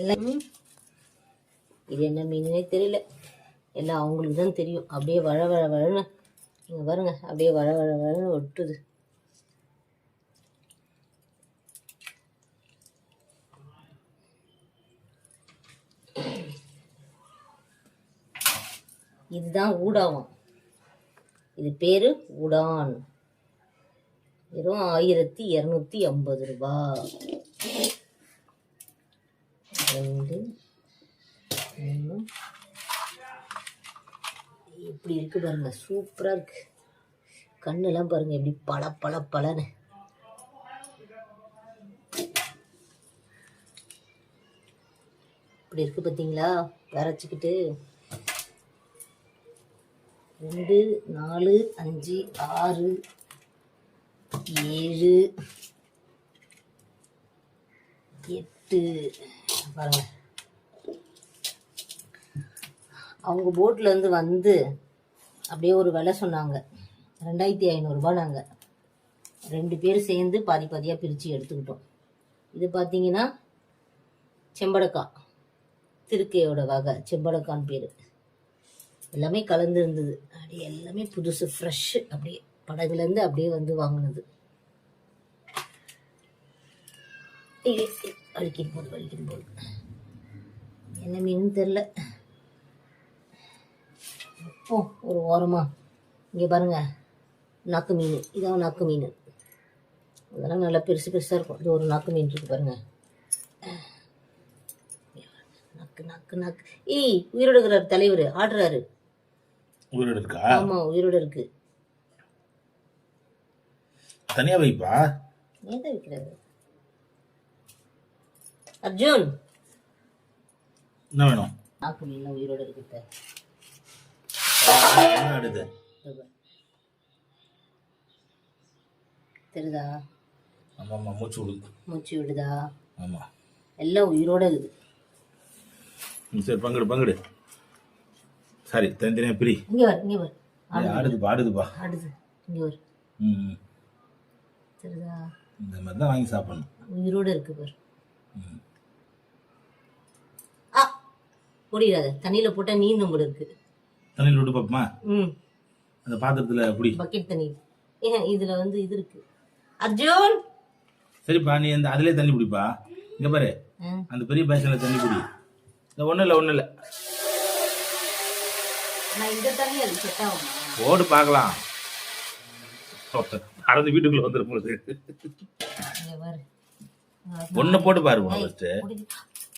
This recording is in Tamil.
எல்லாம். இது என்ன மீனுனே தெரியல. எல்லாம் அவங்களுக்கு தான் தெரியும். அப்படியே வழ வழ வழன்னு. இங்கே பாருங்க. அப்படியே வழ வழ வழன்னு ஒட்டுது. இதுதான் ஊடாவும். இது பேரு உடான் வெறும் ஆயிரத்தி இரநூத்தி ஐம்பது ரூபா ரெண்டு மூணு இப்படி இருக்கு பாருங்க. சூப்பராக இருக்கு. கண்ணெல்லாம் பாருங்க எப்படி பல பல பலன்னு இப்படி இருக்கு பார்த்தீங்களா வரைச்சிக்கிட்டு. ரெண்டு நாலு அஞ்சு ஆறு ஏழு எட்டு. பாருங்க. அவங்க போட்லேருந்து வந்து அப்படியே ஒரு விலை சொன்னாங்க. ரெண்டாயிரத்தி ஐநூறுரூபா நாங்கள் ரெண்டு பேர் சேர்ந்து பாதி பாதியாக பிரித்து எடுத்துக்கிட்டோம். இது பார்த்தீங்கன்னா செம்படக்கா. திருக்கையோட வகை செம்படக்கான்னு பேர். எல்லாமே கலந்து இருந்தது. அப்படியே எல்லாமே புதுசு ஃப்ரெஷ்ஷு அப்படியே படகுலேருந்து அப்படியே வந்து வாங்கினது. அழிக்கும் போது வலிக்கிட்டு போது என்ன மீன் தெரில ஓ ஒரு ஓரமா இங்கே பாருங்க. நாக்கு மீன். இதான் நாக்கு மீன். அதெல்லாம் நல்லா பெருசு பெருசாக இருக்கும். இது ஒரு நாக்கு மீன் இருக்கு பாருங்க. நக்கு நக்கு நக்கு. ஏய் உயிரோட இருக்கிறார் தலைவர். ஆடுறாரு. உயிரோட இருக்கா ஆமா உயிரோட இருக்கு. தனியா வைப்பா? ஏன் தான் விற்கிறாரு அர்ஜுன்! என்ன வேணும்? நாக்கு மீன் உயிரோட இருக்கு என்ன அடுத்து தெரியுதா? ஆமா ஆமா மூச்சு விடுது மூச்சு விடுதா? ஆமா. எல்லாம் உயிரோட இருக்குது. சரி பங்கிடு பங்கிடு. சரி தனித்தனியா பிரி. இங்கே வர இங்கே வர ஆடுதுப்பா ஆடுதுப்பா. ஆடுது. இங்கே வர ம். தெரியுதா? இந்த மாதிரி தான் வாங்கி சாப்பிடணும். உயிரோட இருக்கு பாரு. ஆ ஓடிடாத. தண்ணியில் போட்டால் நீந்தும் கூட இருக்கு. தண்ணியில் விட்டு பார்ப்போமா ம். அந்த பாத்திரத்துல பிடி. பக்கெட் தண்ணி. இதில் வந்து இது இருக்கு. அர்ஜுன்! சரிப்பா நீ அந்த அதிலே தண்ணி பிடிப்பா. இங்க பாரு. அந்த பெரிய பேசன்ல தண்ணி பிடி. இந்த ஒண்ணும் இல்லை ஒண்ணும் இல்லை. ஓடு பார்க்கலாம். நடந்து வீட்டுக்குள்ள வந்துடும் போது. ஒண்ணு போட்டு ஃபர்ஸ்ட் ஓடிடு.